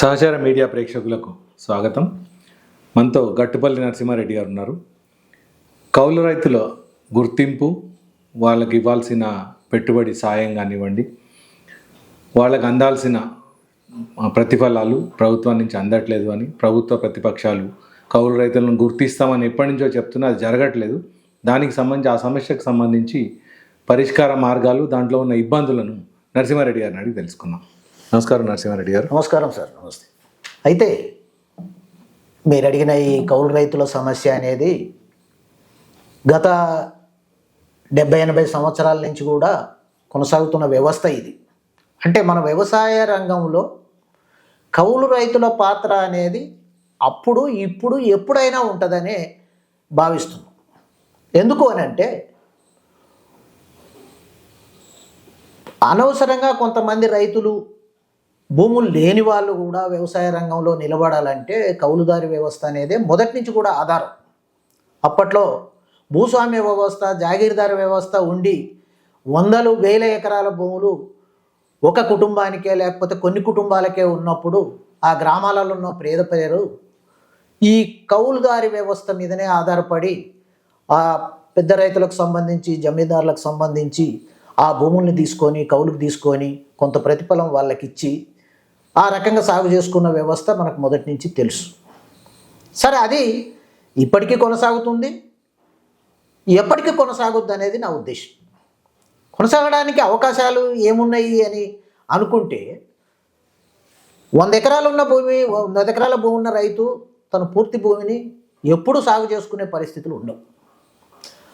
సహచార media ప్రేక్షకులకు స్వాగతం. మనతో గట్టుపల్లి నరసింహారెడ్డి గారు ఉన్నారు. కౌలు రైతుల గుర్తింపు వాళ్ళకి ఇవ్వాల్సిన పెట్టుబడి సాయం కానివ్వండి వాళ్ళకి అందాల్సిన ప్రతిఫలాలు ప్రభుత్వం నుంచి అందట్లేదు అని ప్రభుత్వ ప్రతిపక్షాలు కౌలు రైతులను గుర్తిస్తామని ఎప్పటి నుంచో చెప్తున్నా అది జరగట్లేదు. దానికి సంబంధించి ఆ సమస్యకు సంబంధించి పరిష్కార మార్గాలు దాంట్లో ఉన్న ఇబ్బందులను నరసింహారెడ్డి గారిని అడిగి తెలుసుకుందాం. నమస్కారం నరసింహారెడ్డి గారు. నమస్కారం సార్ నమస్తే. అయితే మీరు అడిగిన ఈ కౌలు రైతుల సమస్య అనేది గత డెబ్బై ఎనభై సంవత్సరాల నుంచి కూడా కొనసాగుతున్న వ్యవస్థ ఇది. అంటే మన వ్యవసాయ రంగంలో కౌలు రైతుల పాత్ర అనేది అప్పుడు ఇప్పుడు ఎప్పుడైనా ఉంటుందనే భావిస్తున్నాం. ఎందుకు అని అంటే అనవసరంగా కొంతమంది రైతులు భూములు లేని వాళ్ళు కూడా వ్యవసాయ రంగంలో నిలబడాలంటే కౌలుదారి వ్యవస్థ అనేది మొదటి నుంచి కూడా ఆధారం. అప్పట్లో భూస్వామ్య వ్యవస్థ జాగీర్దారి వ్యవస్థ ఉండి వందలు వేల ఎకరాల భూములు ఒక కుటుంబానికే లేకపోతే కొన్ని కుటుంబాలకే ఉన్నప్పుడు ఆ గ్రామాలలో ఉన్న పేద పేరు ఈ కౌలుదారి వ్యవస్థ మీదనే ఆధారపడి ఆ పెద్ద రైతులకు సంబంధించి జమీందారులకు సంబంధించి ఆ భూముల్ని తీసుకొని కౌలుకు తీసుకొని కొంత ప్రతిఫలం వాళ్ళకి ఇచ్చి ఆ రకంగా సాగు చేసుకున్న వ్యవస్థ మనకు మొదటి నుంచి తెలుసు. సరే అది ఇప్పటికీ కొనసాగుతుంది. ఎప్పటికీ కొనసాగుద్ది అనేది నా ఉద్దేశం. కొనసాగడానికి అవకాశాలు ఏమున్నాయి అని అనుకుంటే వంద ఎకరాలు ఉన్న భూమి వంద ఎకరాల భూమి ఉన్న రైతు తన పూర్తి భూమిని ఎప్పుడు సాగు చేసుకునే పరిస్థితులు ఉండవు.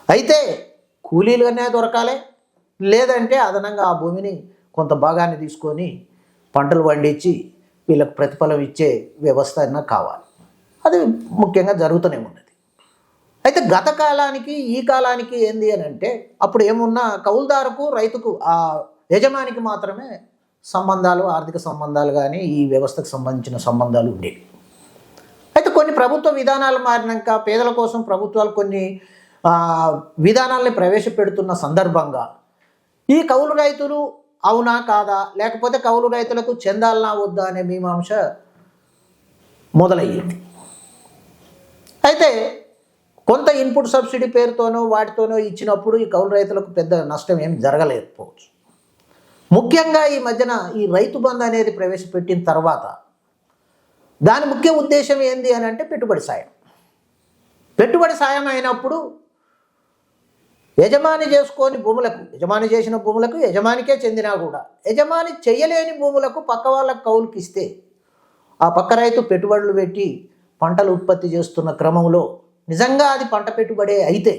అయితే కూలీలుగానే దొరకాలి లేదంటే అదనంగా ఆ భూమిని కొంత భాగాన్ని తీసుకొని పంటలు పండించి వీళ్ళకి ప్రతిఫలం ఇచ్చే వ్యవస్థ అయినా కావాలి. అది ముఖ్యంగా జరుగుతూనే ఉన్నది. అయితే గత కాలానికి ఈ కాలానికి ఏంది అని అంటే అప్పుడు ఏమున్నా కౌలుదారుకు రైతుకు ఆ యజమానికి మాత్రమే సంబంధాలు ఆర్థిక సంబంధాలు కానీ ఈ వ్యవస్థకు సంబంధించిన సంబంధాలు ఉండేవి. అయితే కొన్ని ప్రభుత్వ విధానాలు మారినాక పేదల కోసం ప్రభుత్వాలు కొన్ని విధానాలని విధానాల్ని ప్రవేశపెడుతున్న సందర్భంగా ఈ కౌలు రైతులు అవునా కాదా? లేకపోతే కౌలు రైతులకు చెందాలనా వద్దా అనే మీమాంస మొదలయ్యింది. అయితే కొంత ఇన్పుట్ సబ్సిడీ పేరుతోనో వాటితోనో ఇచ్చినప్పుడు ఈ కౌలు రైతులకు పెద్ద నష్టం ఏం జరగలేకపోవచ్చు. ముఖ్యంగా ఈ మధ్యన ఈ రైతు బంధు అనేది ప్రవేశపెట్టిన తర్వాత దాని ముఖ్య ఉద్దేశం ఏంది అని అంటే పెట్టుబడి సాయం. పెట్టుబడి సాయం అయినప్పుడు యజమాని చేసుకొని భూములకు యజమాని చేసిన భూములకు యజమానికే చెందినా కూడా యజమాని చేయలేని భూములకు పక్క వాళ్ళకు కౌలుకి ఇస్తే ఆ పక్క రైతు పెట్టుబడులు పెట్టి పంటలు ఉత్పత్తి చేస్తున్న క్రమంలో నిజంగా అది పంట పెట్టుబడే అయితే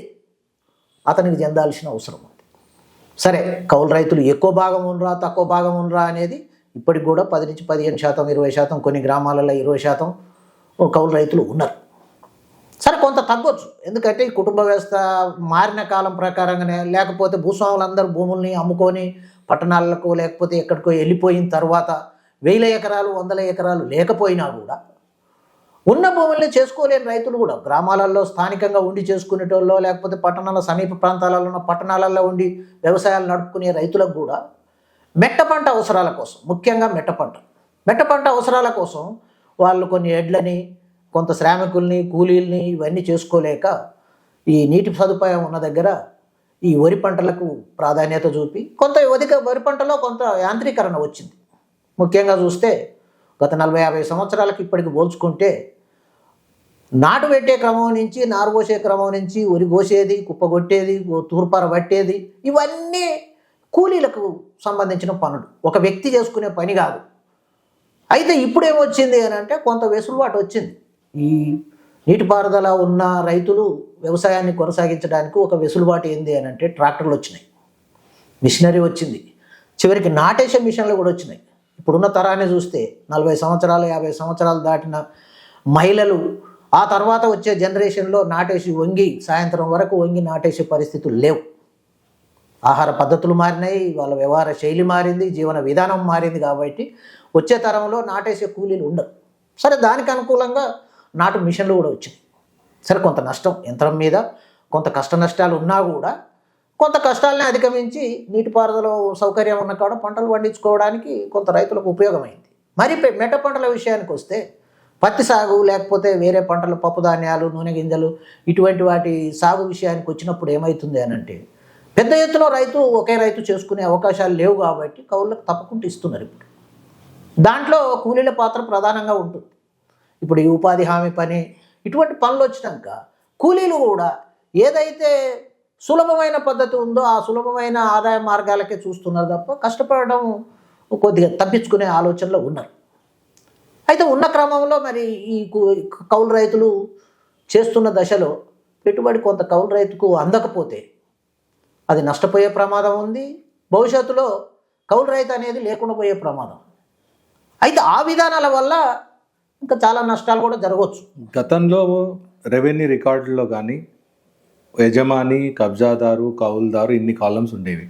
అతనికి చెందాల్సిన అవసరం ఉంది సరే కౌలు రైతులు ఎక్కువ భాగం ఉన్నరా తక్కువ భాగం ఉన్నరా అనేది ఇప్పటికి కూడా పది నుంచి పదిహేను శాతం ఇరవై శాతం కొన్ని గ్రామాలలో ఇరవై శాతం కౌలు రైతులు ఉన్నారు. సరే కొంత తగ్గొచ్చు. ఎందుకంటే ఈ కుటుంబ వ్యవస్థ మారిన కాలం ప్రకారంగానే లేకపోతే భూస్వాములందరూ భూముల్ని అమ్ముకొని పట్టణాలకు లేకపోతే ఎక్కడికో వెళ్ళిపోయిన తర్వాత వేల ఎకరాలు వందల ఎకరాలు లేకపోయినా కూడా ఉన్న భూముల్ని చేసుకోలేని రైతులు కూడా గ్రామాలలో స్థానికంగా ఉండి చేసుకునేటోళ్ళు లేకపోతే పట్టణాల సమీప ప్రాంతాలలో ఉన్న పట్టణాలలో ఉండి వ్యవసాయాలు నడుపుకునే రైతులకు కూడా మెట్ట పంట అవసరాల కోసం ముఖ్యంగా మెట్ట పంట. మెట్ట పంట అవసరాల కోసం వాళ్ళు కొన్ని ఎడ్లని కొంత శ్రామికుల్ని కూలీల్ని ఇవన్నీ చేసుకోలేక ఈ నీటి సదుపాయం ఉన్న దగ్గర ఈ వరి పంటలకు ప్రాధాన్యత చూపి కొంత అధిక వరి పంటలో కొంత యాంత్రీకరణ వచ్చింది. ముఖ్యంగా చూస్తే గత నలభై యాభై సంవత్సరాలకు ఇప్పటికి పోల్చుకుంటే నాటు పెట్టే క్రమం నుంచి నారు పోసే క్రమం నుంచి వరి కోసేది కుప్పగొట్టేది తూర్పార పట్టేది ఇవన్నీ కూలీలకు సంబంధించిన పనులు. ఒక వ్యక్తి చేసుకునే పని కాదు. అయితే ఇప్పుడు ఏమొచ్చింది అని అంటే కొంత వెసులుబాటు వచ్చింది. ఈ నీటిపారుదల ఉన్న రైతులు వ్యవసాయాన్ని కొనసాగించడానికి ఒక వెసులుబాటు ఏంది అని అంటే ట్రాక్టర్లు వచ్చినాయి. మిషనరీ వచ్చింది. చివరికి నాటేసే మిషన్లు కూడా వచ్చినాయి. ఇప్పుడున్న తరాన్ని చూస్తే నలభై సంవత్సరాలు యాభై సంవత్సరాలు దాటిన మహిళలు ఆ తర్వాత వచ్చే జనరేషన్లో నాటేసి వంగి సాయంత్రం వరకు వంగి నాటేసే పరిస్థితులు లేవు. ఆహార పద్ధతులు మారినాయి వాళ్ళ వ్యవహార శైలి మారింది జీవన విధానం మారింది కాబట్టి వచ్చే తరంలో నాటేసే కూలీలు ఉండరు. సరే దానికి అనుకూలంగా నాటు మిషన్లు కూడా వచ్చినాయి సరే కొంత నష్టం యంత్రం మీద కొంత కష్ట నష్టాలు ఉన్నా కూడా కొంత కష్టాలని అధిగమించి నీటిపారుదల సౌకర్యం ఉన్న కాడ పంటలు పండించుకోవడానికి కొంత రైతులకు ఉపయోగమైంది. మరి మెట పంటల విషయానికి వస్తే పత్తి సాగు లేకపోతే వేరే పంటలు పప్పు ధాన్యాలు నూనె గింజలు ఇటువంటి వాటి సాగు విషయానికి వచ్చినప్పుడు ఏమవుతుంది అని అంటే పెద్ద ఎత్తున రైతు ఒకే రైతు చేసుకునే అవకాశాలు లేవు కాబట్టి కౌళ్ళకు తప్పకుండా ఇస్తున్నారు ఇప్పుడు. దాంట్లో కూలీల పాత్ర ప్రధానంగా ఉంటుంది. ఇప్పుడు ఈ ఉపాధి హామీ పని ఇటువంటి పనులు వచ్చినాక కూలీలు కూడా ఏదైతే సులభమైన పద్ధతి ఉందో ఆ సులభమైన ఆదాయ మార్గాలకే చూస్తున్నారు తప్ప కష్టపడడం కొద్దిగా తప్పించుకునే ఆలోచనలో ఉన్నారు. అయితే ఉన్న క్రమంలో మరి ఈ కౌలు రైతులు చేస్తున్న దశలో పెట్టుబడి కొంత కౌలు రైతుకు అందకపోతే అది నష్టపోయే ప్రమాదం ఉంది. భవిష్యత్తులో కౌలు రైతు అనేది లేకుండా పోయే ప్రమాదం. అయితే ఆ విధానాల వల్ల ఇంకా చాలా నష్టాలు కూడా జరగవచ్చు. గతంలో రెవెన్యూ రికార్డుల్లో కానీ యజమాని కబ్జాదారు కౌలుదారు ఇన్ని కాలమ్స్ ఉండేవి.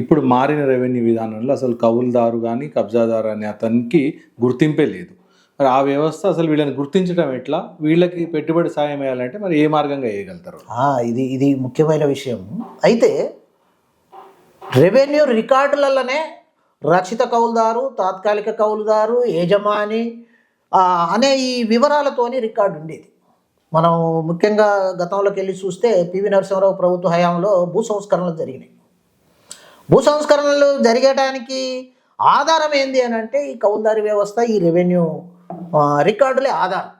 ఇప్పుడు మారిన రెవెన్యూ విధానంలో అసలు కౌలుదారు కానీ కబ్జాదారు అనే అతనికి గుర్తింపే లేదు. మరి ఆ వ్యవస్థ అసలు వీళ్ళని గుర్తించడం ఎట్లా? వీళ్ళకి పెట్టుబడి సాయం వేయాలంటే మరి ఏ మార్గంగా వేయగలుగుతారు? ఇది ఇది ముఖ్యమైన విషయం. అయితే రెవెన్యూ రికార్డులలోనే రక్షిత కౌలుదారు తాత్కాలిక కౌలుదారు యజమాని అనే ఈ వివరాలతోని రికార్డు ఉండేది. మనం ముఖ్యంగా గతంలోకి వెళ్ళి చూస్తే పివి నరసింహరావు ప్రభుత్వ హయాంలో భూ సంస్కరణలు జరిగినాయి. భూ సంస్కరణలు జరిగడానికి ఆధారం ఏంది అని అంటే ఈ కౌలుదారి వ్యవస్థ ఈ రెవెన్యూ రికార్డులే ఆధారం.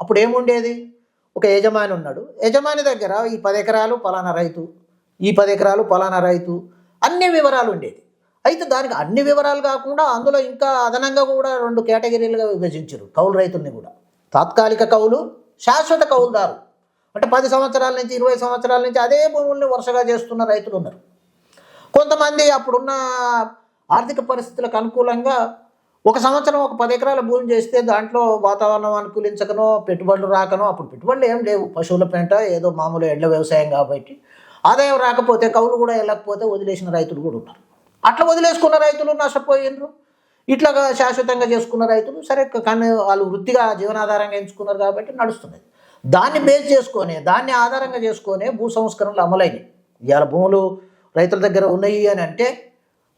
అప్పుడు ఏముండేది? ఒక యజమాని ఉన్నాడు. యజమాని దగ్గర ఈ పది ఎకరాలు పలానా రైతు ఈ పది ఎకరాలు పలానా రైతు అన్ని వివరాలు ఉండేది. అయితే దానికి అన్ని వివరాలు కాకుండా అందులో ఇంకా అదనంగా కూడా రెండు కేటగిరీలుగా విభజించారు కౌలు రైతుల్ని కూడా. తాత్కాలిక కౌలు శాశ్వత కౌలుదారు. అంటే పది సంవత్సరాల నుంచి ఇరవై సంవత్సరాల నుంచి అదే భూముల్ని వరుసగా చేస్తున్న రైతులు ఉన్నారు. కొంతమంది అప్పుడున్న ఆర్థిక పరిస్థితులకు అనుకూలంగా ఒక సంవత్సరం ఒక పది ఎకరాల భూమి చేస్తే దాంట్లో వాతావరణం అనుకూలించకనో పెట్టుబడులు రాకనో అప్పుడు పెట్టుబడులు ఏం లేవు. పశువుల పెంట ఏదో మామూలు ఎడ్ల వ్యవసాయం కాబట్టి. ఆదాయం రాకపోతే కౌలు కూడా వెళ్ళకపోతే వదిలేసిన రైతులు కూడా ఉన్నారు. అట్లా వదిలేసుకున్న రైతులు నష్టపోయినరు ఇట్లాగా శాశ్వతంగా చేసుకున్న రైతులు సరే కానీ వాళ్ళు వృత్తిగా జీవనాధారంగా ఎంచుకున్నారు కాబట్టి నడుస్తున్నది దాన్ని బేస్ చేసుకొని దాన్ని ఆధారంగా చేసుకొని భూ సంస్కరణలు అమలైనవి ఇవాళ భూములు రైతుల దగ్గర ఉన్నాయి అని అంటే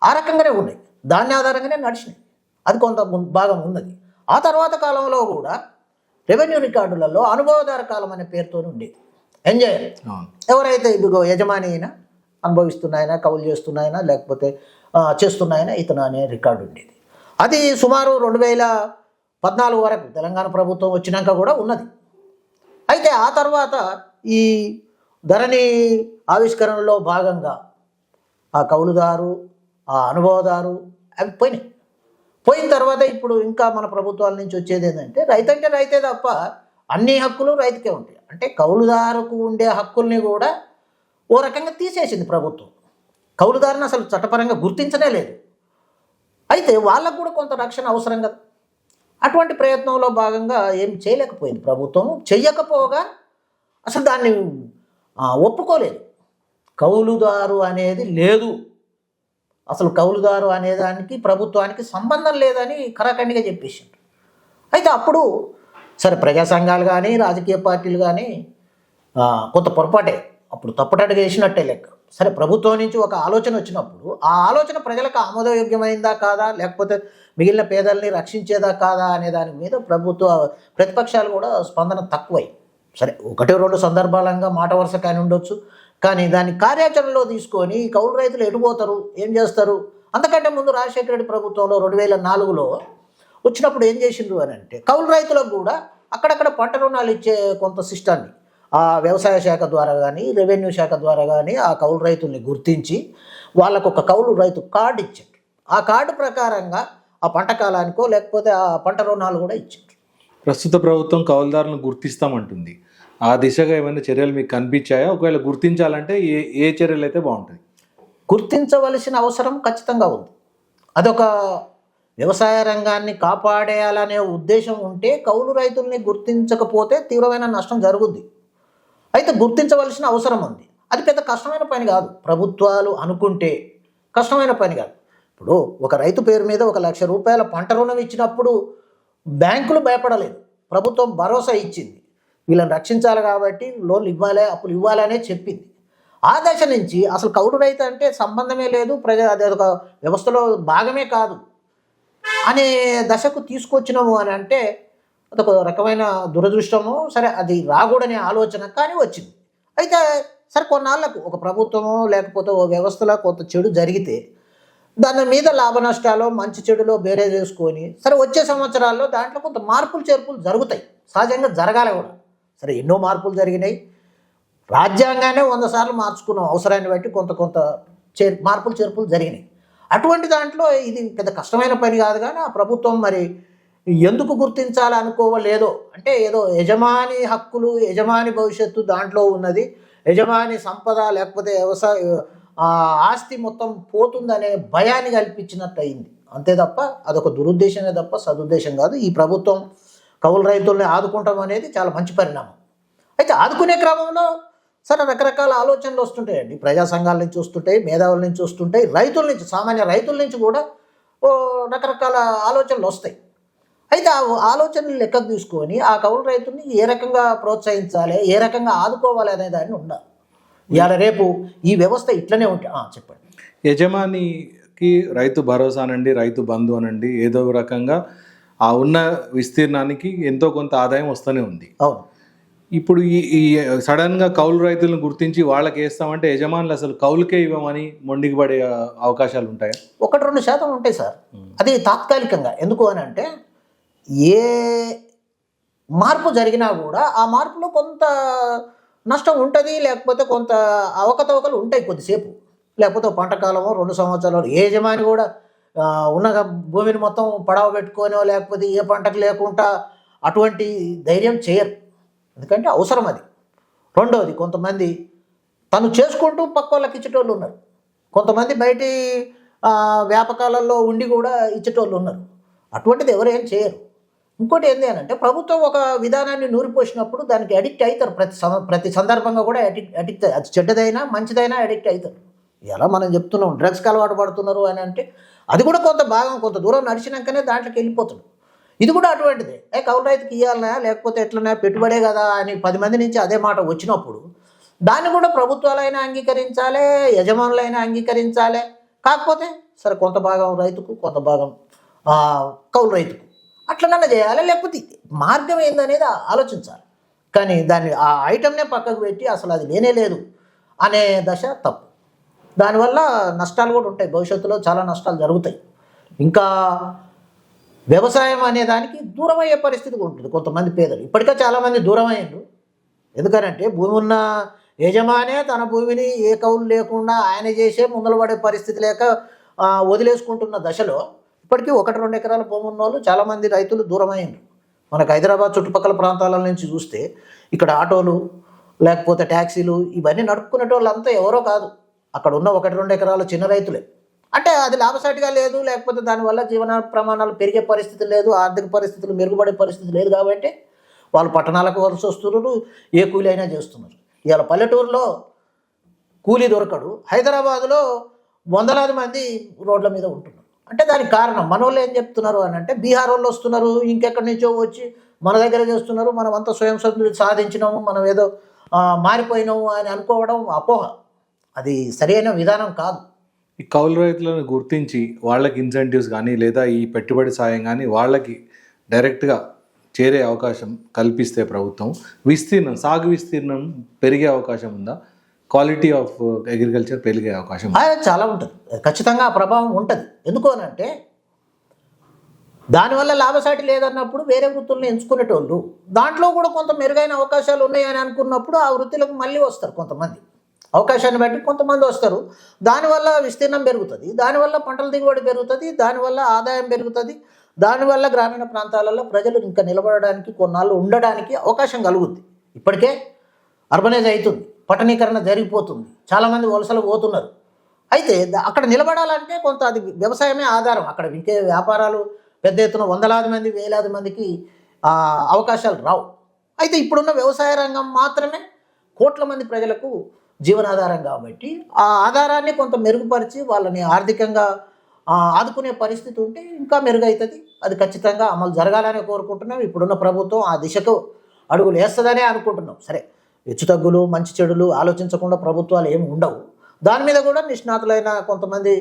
ఆ రకంగానే ఉన్నాయి. దాన్ని ఆధారంగానే నడిచినాయి. అది కొంత భాగం ఉన్నది. ఆ తర్వాత కాలంలో కూడా రెవెన్యూ రికార్డులలో అనుభవదార కాలం అనే పేరుతో ఉండేది. ఎంజాయ్ ఎవరైతే ఇదిగో యజమాని అయినా అనుభవిస్తున్నాయన కవులు చేస్తున్నాయన లేకపోతే చేస్తున్నాయని ఇతను అనే రికార్డు ఉండేది. అది సుమారు రెండు వేల పద్నాలుగు వరకు తెలంగాణ ప్రభుత్వం వచ్చినాక కూడా ఉన్నది. అయితే ఆ తర్వాత ఈ ధరణి ఆవిష్కరణలో భాగంగా ఆ కౌలుదారు ఆ అనుభవదారు అవి పోయినాయి. పోయిన తర్వాత ఇప్పుడు ఇంకా మన ప్రభుత్వాల నుంచి వచ్చేది ఏంటంటే రైతు అంటే రైతే తప్ప అన్ని హక్కులు రైతుకే ఉంటాయి. అంటే కౌలుదారుకు ఉండే హక్కుల్ని కూడా ఓ రకంగా తీసేసింది ప్రభుత్వం. కౌలుదారుని అసలు చట్టపరంగా గుర్తించనే లేదు. అయితే వాళ్ళకు కూడా కొంత రక్షణ అవసరం కదా. అటువంటి ప్రయత్నంలో భాగంగా ఏం చేయలేకపోయింది ప్రభుత్వం. చెయ్యకపోగా అసలు దాన్ని ఒప్పుకోలేదు. కౌలుదారు అనేది లేదు. అసలు కౌలుదారు అనేదానికి ప్రభుత్వానికి సంబంధం లేదని కరాఖండిగా చెప్పేసిండ్రు. అయితే అప్పుడు సరే ప్రజా సంఘాలు కానీ రాజకీయ పార్టీలు కానీ కొంత పొరపాటే. అప్పుడు తప్పటడుగు వేసినట్టే లెక్క. సరే ప్రభుత్వం నుంచి ఒక ఆలోచన వచ్చినప్పుడు ఆ ఆలోచన ప్రజలకు ఆమోదయోగ్యమైందా కాదా? లేకపోతే మిగిలిన పేదల్ని రక్షించేదా కాదా అనే దాని మీద ప్రభుత్వ ప్రతిపక్షాలు కూడా స్పందన తక్కువై సరే ఒకటి రెండు సందర్భాలంగా మాట వరుస కానీ ఉండొచ్చు. కానీ దాన్ని కార్యాచరణలో తీసుకొని కౌలు రైతులు ఎటుపోతారు ఏం చేస్తారు? అంతకంటే ముందు రాజశేఖర రెడ్డి ప్రభుత్వంలో రెండు వేల నాలుగులో వచ్చినప్పుడు ఏం చేసిండ్రు అని అంటే కౌలు రైతులకు కూడా అక్కడక్కడ పంట రుణాలు ఇచ్చే కొంత సిస్టాన్ని ఆ వ్యవసాయ శాఖ ద్వారా కానీ రెవెన్యూ శాఖ ద్వారా కానీ ఆ కౌలు రైతుల్ని గుర్తించి వాళ్ళకు ఒక కౌలు రైతు కార్డు ఇచ్చారు ఆ కార్డు ప్రకారంగా ఆ పంట కాలానికో లేకపోతే ఆ పంట రుణాలు కూడా ఇచ్చారు ప్రస్తుత ప్రభుత్వం కౌలుదారులను గుర్తిస్తామంటుంది. ఆ దిశగా ఏమైనా చర్యలు మీకు కనిపించాయా? ఒకవేళ గుర్తించాలంటే ఏ ఏ చర్యలు అయితే బాగుంటుంది గుర్తించవలసిన అవసరం ఖచ్చితంగా ఉంది. అదొక వ్యవసాయ రంగాన్ని కాపాడేయాలనే ఉద్దేశం ఉంటే కౌలు రైతుల్ని గుర్తించకపోతే తీవ్రమైన నష్టం జరుగుద్ది. అయితే గుర్తించవలసిన అవసరం ఉంది. అది పెద్ద కష్టమైన పని కాదు. ప్రభుత్వాలు అనుకుంటే కష్టమైన పని కాదు. ఇప్పుడు ఒక రైతు పేరు మీద ఒక లక్ష రూపాయల పంట రుణం ఇచ్చినప్పుడు బ్యాంకులు భయపడలేదు. ప్రభుత్వం భరోసా ఇచ్చింది. వీళ్ళని రక్షించాలి కాబట్టి లోన్లు ఇవ్వాలి అప్పులు ఇవ్వాలనే చెప్పింది. ఆ దశ నుంచి అసలు కౌలు రైతు అంటే సంబంధమే లేదు. ప్రజా అది ఒక వ్యవస్థలో భాగమే కాదు. అనే దశకు తీసుకొచ్చినాము అని అంటే అదొక రకమైన దురదృష్టము సరే అది రాకూడనే ఆలోచన కానీ వచ్చింది. అయితే సరే కొన్నాళ్ళకు ఒక ప్రభుత్వమో లేకపోతే ఓ వ్యవస్థలో కొంత చెడు జరిగితే దాని మీద లాభ నష్టాలు మంచి చెడులో బేరే చేసుకొని సరే వచ్చే సంవత్సరాల్లో దాంట్లో కొంత మార్పులు చేర్పులు జరుగుతాయి. సహజంగా జరగాలి కూడా. సరే ఎన్నో మార్పులు జరిగినాయి. రాజ్యాంగానే వంద సార్లు మార్చుకున్నాం అవసరాన్ని బట్టి కొంత కొంత చేర్ మార్పులు చేర్పులు జరిగినాయి. అటువంటి దాంట్లో ఇది పెద్ద కష్టమైన పని కాదు కానీ ఆ ప్రభుత్వం మరి ఎందుకు గుర్తించాలనుకోవలేదో అంటే ఏదో యజమాని హక్కులు యజమాని భవిష్యత్తు దాంట్లో ఉన్నది యజమాని సంపద లేకపోతే వ్యవసాయ ఆస్తి మొత్తం పోతుందనే భయాన్ని కల్పించినట్టు అయింది అంతే తప్ప అదొక దురుద్దేశమే తప్ప సదుద్దేశం కాదు. ఈ ప్రభుత్వం కౌలు రైతుల్ని ఆదుకుంటాం అనేది చాలా మంచి పరిణామం. అయితే ఆదుకునే క్రమంలో సరే రకరకాల ఆలోచనలు వస్తుంటాయండి. ప్రజా సంఘాల నుంచి వస్తుంటాయి మేధావుల నుంచి వస్తుంటాయి రైతుల నుంచి సామాన్య రైతుల నుంచి కూడా ఓ రకరకాల ఆలోచనలు వస్తాయి. అయితే ఆ ఆలోచనలు లెక్కకు తీసుకొని ఆ కౌలు రైతుల్ని ఏ రకంగా ప్రోత్సహించాలి ఏ రకంగా ఆదుకోవాలి అనే దాన్ని ఉండాలి. ఇవాళ రేపు ఈ వ్యవస్థ ఇట్లనే ఉంటే ఆ, చెప్పండి. యజమానికి రైతు భరోసా అనండి రైతు బంధు అనండి ఏదో రకంగా ఆ ఉన్న విస్తీర్ణానికి ఎంతో కొంత ఆదాయం వస్తూనే ఉంది. అవును. ఇప్పుడు ఈ ఈ సడన్గా కౌలు రైతులను గుర్తించి వాళ్ళకి వేస్తామంటే యజమానులు అసలు కౌలుకే ఇవ్వమని మొండికి పడే అవకాశాలు ఉంటాయా? ఒకటి రెండు శాతం ఉంటాయి సార్. అది తాత్కాలికంగా. ఎందుకు అని అంటే ఏ మార్పు జరిగినా కూడా ఆ మార్పులో కొంత నష్టం ఉంటుంది లేకపోతే కొంత అవకతవకలు ఉంటాయి కొద్దిసేపు. లేకపోతే పంట కాలము రెండు సంవత్సరాలు ఏ యజమాని కూడా ఉన్న భూమిని మొత్తం పడవ పెట్టుకోనో లేకపోతే ఏ పంటకు లేకుండా అటువంటి ధైర్యం చేయరు. ఎందుకంటే అవసరం అది. రెండవది కొంతమంది తను చేసుకుంటూ పక్క వాళ్ళకి ఇచ్చేటోళ్ళు ఉన్నారు. కొంతమంది బయటి వ్యాపకాలలో ఉండి కూడా ఇచ్చేటోళ్ళు ఉన్నారు. అటువంటిది ఎవరేం చేయరు. ఇంకోటి ఏంటి అని అంటే ప్రభుత్వం ఒక విధానాన్ని నూరిపోసినప్పుడు దానికి అడిక్ట్ అవుతారు ప్రతి ప్రతి సందర్భంగా కూడా అడిక్ట్ అడిక్ట్ అది చెడ్డదైనా మంచిదైనా అడిక్ట్ అవుతారు ఎలా మనం చెప్తున్నాం డ్రగ్స్కి అలవాటు పడుతున్నారు అని అంటే అది కూడా కొంత భాగం కొంత దూరం నడిచినాకనే దాంట్లోకి వెళ్ళిపోతుంది ఇది కూడా అటువంటిదే. ఏ కౌలు రైతుకి ఇవ్వాలనా లేకపోతే ఎట్లనా పెట్టుబడే కదా అని పది మంది నుంచి అదే మాట వచ్చినప్పుడు దాన్ని కూడా ప్రభుత్వాలైనా అంగీకరించాలి యజమానులైనా అంగీకరించాలి. కాకపోతే సరే కొంత భాగం రైతుకు కొంత భాగం కౌలు రైతుకు. అట్లనన్నా చేయాలి? లేకపోతే మార్గం ఏందనేది ఆలోచించాలి. కానీ దాన్ని ఆ ఐటమ్నే పక్కకు పెట్టి అసలు అది లేనే లేదు అనే దశ తప్పు. దానివల్ల నష్టాలు కూడా ఉంటాయి. భవిష్యత్తులో చాలా నష్టాలు జరుగుతాయి. ఇంకా వ్యవసాయం అనే దానికి దూరం అయ్యే పరిస్థితి కూడా ఉంటుంది. కొంతమంది పేదలు. ఇప్పటికే చాలామంది దూరం అయ్యారు ఎందుకనంటే భూమి ఉన్న యజమానే తన భూమిని ఏ కౌలు లేకుండా ఆయన చేసే ముందలు పడే పరిస్థితి లేక వదిలేసుకుంటున్న దశలో ఇప్పటికీ ఒకటి రెండు ఎకరాల భూమి ఉన్న వాళ్ళు చాలామంది రైతులు దూరమైండ్రు మనకు హైదరాబాద్ చుట్టుపక్కల ప్రాంతాల నుంచి చూస్తే ఇక్కడ ఆటోలు లేకపోతే ట్యాక్సీలు ఇవన్నీ నడుపుకునేటోళ్ళంతా ఎవరో కాదు. అక్కడ ఉన్న ఒకటి రెండు ఎకరాల చిన్న రైతులే. అంటే అది లాభసాటిగా లేదు లేకపోతే దానివల్ల జీవన ప్రమాణాలు పెరిగే పరిస్థితి లేదు ఆర్థిక పరిస్థితులు మెరుగుపడే పరిస్థితి లేదు కాబట్టి వాళ్ళు పట్టణాలకు వలస వస్తున్నారు ఏ కూలి అయినా చేస్తున్నారు. ఇవాళ పల్లెటూరులో కూలీ దొరకడు. హైదరాబాదులో వందలాది మంది రోడ్ల మీద ఉంటున్నారు. అంటే దానికి కారణం మన వాళ్ళు ఏం చెప్తున్నారు అని అంటే బీహార్ వాళ్ళు వస్తున్నారు ఇంకెక్కడి నుంచో వచ్చి మన దగ్గర చేస్తున్నారు మనం అంతా స్వయం సమృద్ధి సాధించినాము మనం ఏదో మారిపోయినాము అని అనుకోవడం అపోహ. అది సరైన విధానం కాదు. ఈ కౌలు రైతులను గుర్తించి వాళ్ళకి ఇన్సెంటివ్స్ కానీ లేదా ఈ పెట్టుబడి సాయం కానీ వాళ్ళకి డైరెక్ట్గా చేరే అవకాశం కల్పిస్తే ప్రభుత్వం విస్తీర్ణం సాగు విస్తీర్ణం పెరిగే అవకాశం ఉందా? క్వాలిటీ ఆఫ్ అగ్రికల్చర్ పెరిగే అవకాశం చాలా ఉంటుంది. ఖచ్చితంగా ఆ ప్రభావం ఉంటుంది. ఎందుకు అని అంటే దానివల్ల లాభసాటి లేదన్నప్పుడు వేరే వృత్తులను ఎంచుకునేటోళ్ళు దాంట్లో కూడా కొంత మెరుగైన అవకాశాలు ఉన్నాయని అనుకున్నప్పుడు ఆ వృత్తులకు మళ్ళీ వస్తారు కొంతమంది. అవకాశాన్ని బట్టి కొంతమంది వస్తారు. దానివల్ల విస్తీర్ణం పెరుగుతుంది. దానివల్ల పంటల దిగుబడి పెరుగుతుంది. దానివల్ల ఆదాయం పెరుగుతుంది. దానివల్ల గ్రామీణ ప్రాంతాలలో ప్రజలు ఇంకా నిలబడడానికి కొన్నాళ్ళు ఉండడానికి అవకాశం కలుగుద్ది. ఇప్పటికే అర్బనైజ్ అవుతుంది. పట్టణీకరణ జరిగిపోతుంది. చాలామంది వలసలు పోతున్నారు. అయితే అక్కడ నిలబడాలంటే కొంత అది వ్యవసాయమే ఆధారం. అక్కడ ఇంకే వ్యాపారాలు పెద్ద ఎత్తున వందలాది మంది వేలాది మందికి అవకాశాలు రావు. అయితే ఇప్పుడున్న వ్యవసాయ రంగం మాత్రమే కోట్ల మంది ప్రజలకు జీవనాధారం కాబట్టి ఆ ఆధారాన్ని కొంత మెరుగుపరిచి వాళ్ళని ఆర్థికంగా ఆదుకునే పరిస్థితి ఉంటే ఇంకా మెరుగవుతుంది అది ఖచ్చితంగా అమలు జరగాలని కోరుకుంటున్నాం. ఇప్పుడున్న ప్రభుత్వం ఆ దిశకు అడుగులు వేస్తుందనే అనుకుంటున్నాం. సరే. హెచ్చుతగ్గులు మంచి చెడులు ఆలోచించకుండా ప్రభుత్వాలు ఏమి ఉండవు. దాని మీద కూడా నిష్ణాతులైన కొంతమంది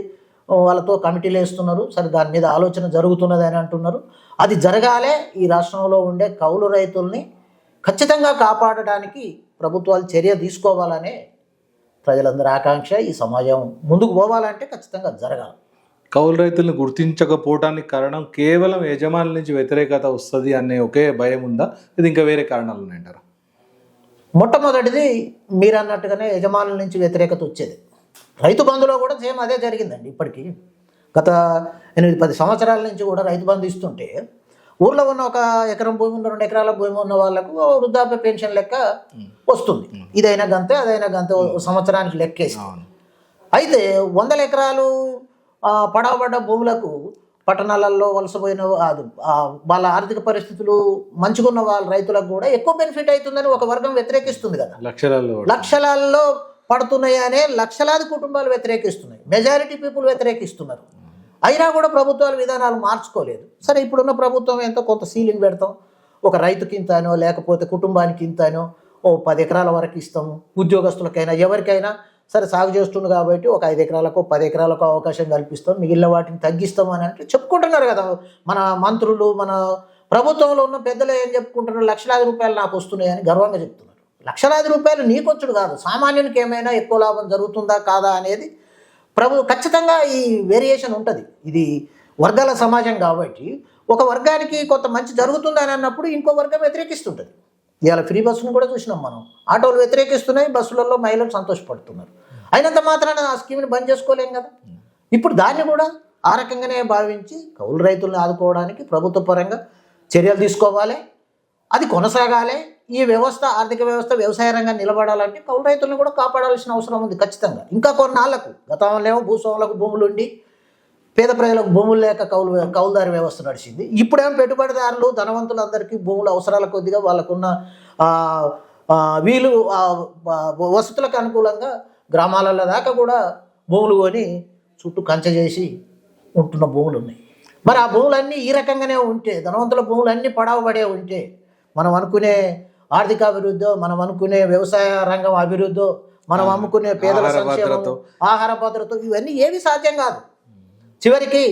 వాళ్ళతో కమిటీలు వేస్తున్నారు. సరే దాని మీద ఆలోచన జరుగుతున్నది అని అంటున్నారు. అది జరగాలే ఈ రాష్ట్రంలో ఉండే కౌలు రైతుల్ని ఖచ్చితంగా కాపాడడానికి ప్రభుత్వాలు చర్య తీసుకోవాలనే ప్రజలందరి ఆకాంక్ష ఈ సమాజం ముందుకు పోవాలంటే ఖచ్చితంగా జరగాలి. కౌలు రైతులను గుర్తించకపోవడానికి కారణం కేవలం యజమానుల నుంచి వ్యతిరేకత వస్తుంది అనే ఒకే భయం ఉందా? ఇది ఇంకా వేరే కారణాలు ఉన్నాయంటారా? మొట్టమొదటిది మీరు అన్నట్టుగానే యజమానుల నుంచి వ్యతిరేకత వచ్చేది. రైతు బంధులో కూడా సేమ్ అదే జరిగిందండి ఇప్పటికీ. గత ఎనిమిది పది సంవత్సరాల నుంచి కూడా రైతు బంధు ఇస్తుంటే ఊర్లో ఉన్న ఒక ఎకరం భూమి ఉన్న రెండు ఎకరాల భూమి ఉన్న వాళ్ళకు వృద్ధాప్య పెన్షన్ లెక్క వస్తుంది. ఇదైనా గంతే అదైనా గంతే సంవత్సరానికి లెక్కేసి అయితే వందల ఎకరాలు పడవబడ్డ భూములకు పట్టణాలలో వలసపోయిన వాళ్ళ ఆర్థిక పరిస్థితులు మంచిగున్న వాళ్ళ రైతులకు కూడా ఎక్కువ బెనిఫిట్ అవుతుందని ఒక వర్గం వ్యతిరేకిస్తుంది కదా. లక్షలలో లక్షలాల్లో పడుతున్నాయి అనే లక్షలాది కుటుంబాలు వ్యతిరేకిస్తున్నాయి. మెజారిటీ పీపుల్ వ్యతిరేకిస్తున్నారు. అయినా కూడా ప్రభుత్వాల విధానాలు మార్చుకోలేదు. సరే ఇప్పుడున్న ప్రభుత్వం ఎంతో కొంత సీలింగ్ పెడతాం? ఒక రైతుకి ఇంతనో లేకపోతే కుటుంబానికి ఇంతనో ఓ పది ఎకరాల వరకు ఇస్తాము. ఉద్యోగస్తులకైనా ఎవరికైనా సరే సాగు చేస్తుంది కాబట్టి ఒక ఐదు ఎకరాలకు పది ఎకరాలకు అవకాశం కల్పిస్తాం. మిగిలిన వాటిని తగ్గిస్తాం అని అంటే చెప్పుకుంటున్నారు కదా. మన మంత్రులు మన ప్రభుత్వంలో ఉన్న పెద్దలు ఏం చెప్పుకుంటున్నారు? లక్షలాది రూపాయలు నాకు వస్తున్నాయని గర్వంగా చెప్తున్నారు. లక్షలాది రూపాయలు నీకొచ్చుడు కాదు. సామాన్యునికి ఏమైనా ఎక్కువ లాభం జరుగుతుందా కాదా అనేది ప్రభు ఖచ్చితంగా ఈ వేరియేషన్ ఉంటుంది. ఇది వర్గాల సమాజం కాబట్టి ఒక వర్గానికి కొంత మంచి జరుగుతుందని అన్నప్పుడు ఇంకో వర్గం వ్యతిరేకిస్తుంటుంది. ఇవాళ ఫ్రీ బస్సును కూడా చూసినాం మనం. ఆటోలు వ్యతిరేకిస్తున్నాయి బస్సులలో మహిళలు సంతోషపడుతున్నారు. అయినంత మాత్రాన ఆ స్కీమ్ని బంద్ చేసుకోలేం కదా. ఇప్పుడు దాన్ని కూడా ఆ రకంగానే భావించి కౌలు రైతులను ఆదుకోవడానికి ప్రభుత్వ పరంగా చర్యలు తీసుకోవాలి. అది కొనసాగాలి. ఈ వ్యవస్థ ఆర్థిక వ్యవస్థ వ్యవసాయ రంగం నిలబడాలంటే కౌలు రైతులను కూడా కాపాడాల్సిన అవసరం ఉంది ఖచ్చితంగా. ఇంకా కొన్నాళ్ళకు గతంలో ఏమో భూస్వాములకు భూములు ఉండి పేద ప్రజలకు భూములు లేక కౌలు కౌలుదారి వ్యవస్థ నడిచింది. ఇప్పుడేమో పెట్టుబడిదారులు ధనవంతులందరికీ భూముల అవసరాల కొద్దిగా వాళ్ళకున్న వీలు వసతులకు అనుకూలంగా గ్రామాలలో దాకా కూడా భూములు కొని చుట్టూ కంచె చేసి ఉంటున్న భూములు ఉన్నాయి మరి ఆ భూములన్నీ ఈ రకంగానే ఉంటే ధనవంతుల భూములన్నీ పడవబడే ఉంటే మనం అనుకునే ఆర్థిక అభివృద్ధి మనం అనుకునే వ్యవసాయ రంగం అభివృద్ధి మనం అమ్ముకునే పేదల సంక్షేమం. ఆహార భద్రత ఇవన్నీ ఏవి సాధ్యం కాదు. చివరికి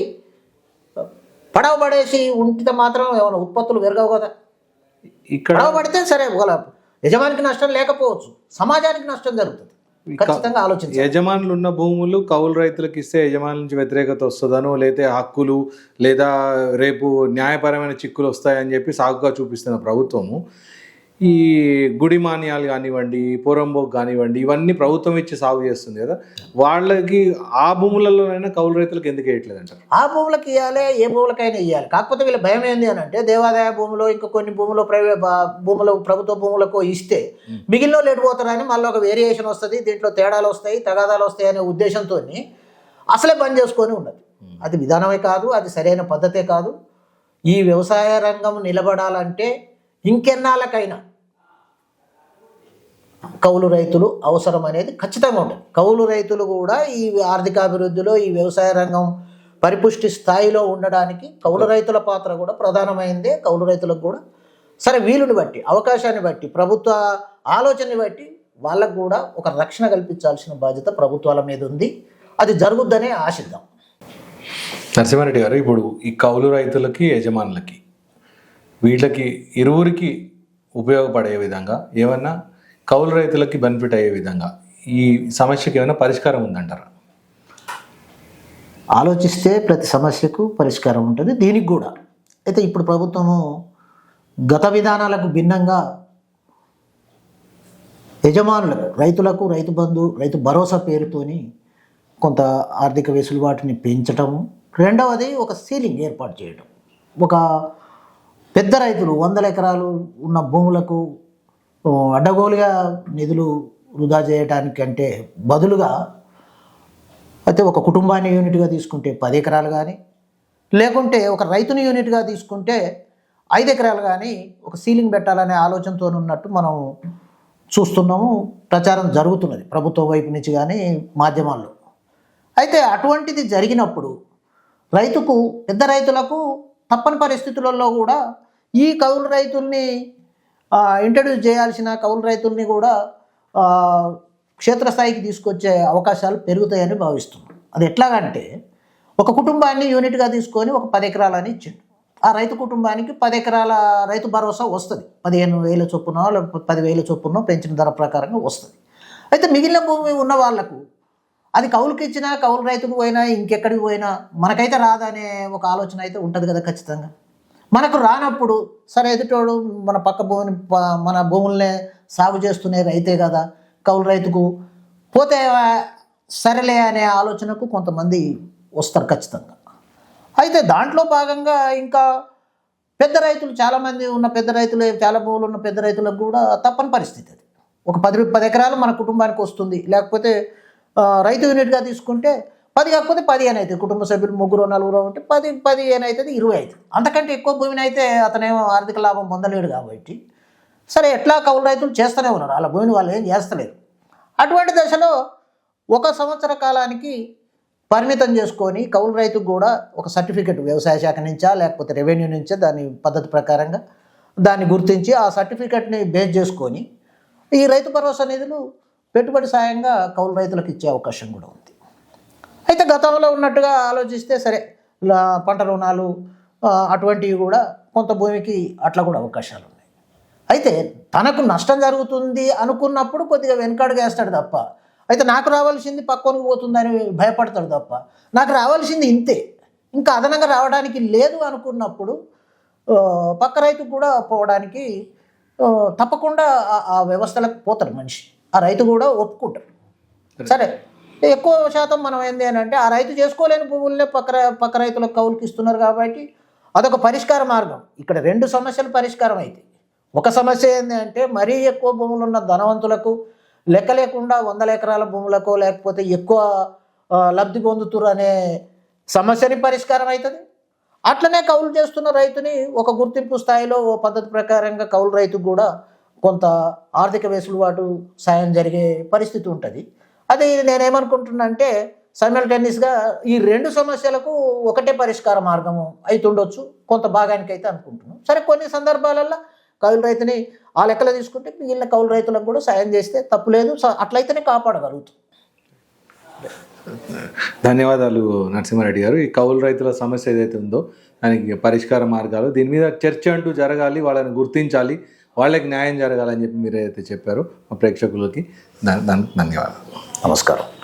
పడవబడేసి ఉంటే మాత్రం ఏమైనా ఉత్పత్తులు పెరగవు కదా. ఇక్కడ పడవబడితే సరే ఒకవేళ యజమానికి నష్టం లేకపోవచ్చు సమాజానికి నష్టం జరుగుతుంది. ఖచ్చితంగా ఆలోచించాలి. యజమానులు ఉన్న భూములు కౌలు రైతులకు ఇస్తే యజమానుల నుంచి వ్యతిరేకత వస్తుందనో లేదా హక్కులు లేదా రేపు న్యాయపరమైన చిక్కులు వస్తాయని చెప్పి సాగుగా చూపిస్తున్న ప్రభుత్వము ఈ గుడి మాన్యాలు కానివ్వండి పోరంబోక్ కానివ్వండి ఇవన్నీ ప్రభుత్వం ఇచ్చి సాగు చేస్తుంది కదా. వాళ్ళకి ఆ భూములలోనైనా కౌలు రైతులకు ఎందుకు వేయట్లేదు అంటారు ఆ భూములకు ఇవ్వాలి ఏ భూములకైనా ఇవ్వాలి కాకపోతే వీళ్ళ భయం ఏంది అని అంటే దేవాదాయ భూములు ఇంకా కొన్ని భూములు ప్రైవేట్ భూములు ప్రభుత్వ భూములకు ఇస్తే మిగిలిన వాళ్ళు ఎడిపోతారని మళ్ళీ ఒక వేరియేషన్ వస్తుంది దీంట్లో తేడాలు వస్తాయి తగాదాలు వస్తాయి అనే ఉద్దేశంతో అసలే బంద్ చేసుకొని ఉన్నది అది విధానమే కాదు అది సరైన పద్ధతే కాదు. ఈ వ్యవసాయ రంగం నిలబడాలంటే ఇంకెన్నాళ్ళకైనా కౌలు రైతులు అవసరం అనేది ఖచ్చితంగా ఉంటుంది కౌలు రైతులు కూడా ఈ ఆర్థిక అభివృద్ధిలో ఈ వ్యవసాయ రంగం పరిపుష్టి స్థాయిలో ఉండడానికి కౌలు రైతుల పాత్ర కూడా ప్రధానమైందే. కౌలు రైతులకు కూడా సరే వీలుని బట్టి అవకాశాన్ని బట్టి ప్రభుత్వ ఆలోచనని బట్టి వాళ్ళకు కూడా ఒక రక్షణ కల్పించాల్సిన బాధ్యత ప్రభుత్వాల మీద ఉంది. అది జరుగుద్దనే ఆశిద్దాం. నరసింహారెడ్డి గారు ఇప్పుడు ఈ కౌలు రైతులకి యజమానులకి వీళ్ళకి ఇరువురికి ఉపయోగపడే విధంగా ఏమన్నా కౌలు రైతులకి బెనిఫిట్ అయ్యే విధంగా ఈ సమస్యకి ఏమైనా పరిష్కారం ఉందంటారా? ఆలోచిస్తే ప్రతి సమస్యకు పరిష్కారం ఉంటుంది. దీనికి కూడా. అయితే ఇప్పుడు ప్రభుత్వము గత విధానాలకు భిన్నంగా యజమానులకు రైతులకు రైతు బంధు రైతు భరోసా పేరుతోని కొంత ఆర్థిక వెసులుబాటుని పెంచటము. రెండవది ఒక సీలింగ్ ఏర్పాటు చేయడం ఒక పెద్ద రైతులు వందల ఎకరాలు ఉన్న భూములకు అడ్డగోలుగా నిధులు వృధా చేయడానికంటే బదులుగా అయితే ఒక కుటుంబాన్ని యూనిట్గా తీసుకుంటే పది ఎకరాలు కానీ లేకుంటే ఒక రైతుని యూనిట్గా తీసుకుంటే ఐదు ఎకరాలు కానీ ఒక సీలింగ్ పెట్టాలనే ఆలోచనతో ఉన్నట్టు మనం చూస్తున్నాము. ప్రచారం జరుగుతున్నది ప్రభుత్వం వైపు నుంచి కానీ మాధ్యమాల్లో. అయితే అటువంటిది జరిగినప్పుడు రైతుకు పెద్ద రైతులకు తప్పని పరిస్థితులలో కూడా ఈ కౌలు రైతుల్ని ఇంట్రడ్యూస్ చేయాల్సిన కౌలు రైతుల్ని కూడా క్షేత్రస్థాయికి తీసుకొచ్చే అవకాశాలు పెరుగుతాయని భావిస్తున్నాం. అది ఎట్లాగంటే ఒక కుటుంబాన్ని యూనిట్గా తీసుకొని ఒక పది ఎకరాలని ఇచ్చిండు. ఆ రైతు కుటుంబానికి పది ఎకరాల రైతు భరోసా వస్తుంది. పదిహేను వేల చొప్పున లేకపోతే పదివేల చొప్పునో పెంచిన ధర ప్రకారంగా వస్తుంది. అయితే మిగిలిన భూమి ఉన్న వాళ్ళకు అది కౌలుకి ఇచ్చినా కౌలు రైతుకు పోయినా ఇంకెక్కడికి పోయినా మనకైతే రాదనే ఒక ఆలోచన అయితే ఉంటుంది కదా ఖచ్చితంగా. మనకు రానప్పుడు సరే ఎదుటోడు మన పక్క భూమిని మన భూముల్నే సాగు చేస్తునే రైతే కదా కౌలు రైతుకు పోతే సరేలే అనే ఆలోచనకు కొంతమంది వస్తారు ఖచ్చితంగా. అయితే దాంట్లో భాగంగా ఇంకా పెద్ద రైతులు చాలామంది ఉన్న పెద్ద రైతులు చాలా భూములు ఉన్న పెద్ద రైతులకు కూడా తప్పని పరిస్థితి అది. ఒక పది పది ఎకరాలు మన కుటుంబానికి వస్తుంది. లేకపోతే రైతు యూనిట్గా తీసుకుంటే పది కాకపోతే పది అని అవుతుంది. కుటుంబ సభ్యులు ముగ్గురు నలుగురు ఉంటే పది పది అని అవుతుంది ఇరవై అవుతుంది. అంతకంటే ఎక్కువ భూమిని అయితే అతనేమో ఆర్థిక లాభం పొందలేడు కాబట్టి సరే ఎట్లా కౌలు రైతులు చేస్తూనే ఉన్నారు. వాళ్ళ భూమిని వాళ్ళు ఏం చేస్తలేరు అటువంటి దశలో ఒక సంవత్సర కాలానికి పరిమితం చేసుకొని కౌలు రైతుకు కూడా ఒక సర్టిఫికెట్ వ్యవసాయ శాఖ నుంచా లేకపోతే రెవెన్యూ నుంచా దాని పద్ధతి ప్రకారంగా దాన్ని గుర్తించి ఆ సర్టిఫికెట్ని బేస్ చేసుకొని ఈ రైతు భరోసా నిధులు పెట్టుబడి సాయంగా కౌలు రైతులకు ఇచ్చే అవకాశం కూడా ఉంది. అయితే గతంలో ఉన్నట్టుగా ఆలోచిస్తే సరే పంట రుణాలు అటువంటివి కూడా కొంత భూమికి అట్లా కూడా అవకాశాలు ఉన్నాయి. అయితే తనకు నష్టం జరుగుతుంది అనుకున్నప్పుడు కొద్దిగా వెనకాడుగా వేస్తాడు తప్ప అయితే నాకు రావాల్సింది పక్కనకు పోతుందని భయపడతాడు తప్ప నాకు రావాల్సింది ఇంతే. ఇంకా అదనంగా రావడానికి లేదు అనుకున్నప్పుడు పక్క రైతు కూడా పోవడానికి తప్పకుండా ఆ- ఆ వ్యవస్థలకు పోతాడు మనిషి. ఆ రైతు కూడా ఒప్పుకుంటాడు. సరే. ఎక్కువ శాతం మనం ఏంది అని అంటే ఆ రైతు చేసుకోలేని భూములనే పక్క పక్క రైతులకు కౌలుకి ఇస్తున్నారు కాబట్టి అదొక పరిష్కార మార్గం. ఇక్కడ రెండు సమస్యలు పరిష్కారం అయితే. ఒక సమస్య ఏంది అంటే మరీ ఎక్కువ భూములు ఉన్న ధనవంతులకు లెక్క లేకుండా వందల ఎకరాల భూములకు లేకపోతే ఎక్కువ లబ్ధి పొందుతురు అనే సమస్యని పరిష్కారం అవుతుంది అట్లనే కౌలు చేస్తున్న రైతుని ఒక గుర్తింపు స్థాయిలో ఓ పద్ధతి ప్రకారంగా కౌలు రైతుకు కూడా కొంత ఆర్థిక వెసులుబాటు సాయం జరిగే పరిస్థితి ఉంటుంది. అది నేనేమనుకుంటున్నా అంటే సైమల్టేనియస్గా ఈ రెండు సమస్యలకు ఒకటే పరిష్కార మార్గము అవుతుండొచ్చు కొంత భాగానికి అయితే అనుకుంటున్నాం. సరే కొన్ని సందర్భాలలో కౌలు రైతుని ఆ లెక్కలు తీసుకుంటే మిగిలిన కౌలు రైతులకు కూడా సాయం చేస్తే తప్పులేదు స- అట్లయితేనే కాపాడగలుగుతాం. ధన్యవాదాలు నరసింహారెడ్డి గారు. ఈ కౌలు రైతుల సమస్య ఏదైతే ఉందో దానికి పరిష్కార మార్గాలు దీని మీద చర్చ అంటూ జరగాలి వాళ్ళని గుర్తించాలి వాళ్ళకి న్యాయం జరగాలని చెప్పి మీరు ఏదైతే చెప్పారో మా ప్రేక్షకులకి. దాని దానికి ధన్యవాదాలు. నమస్కారం.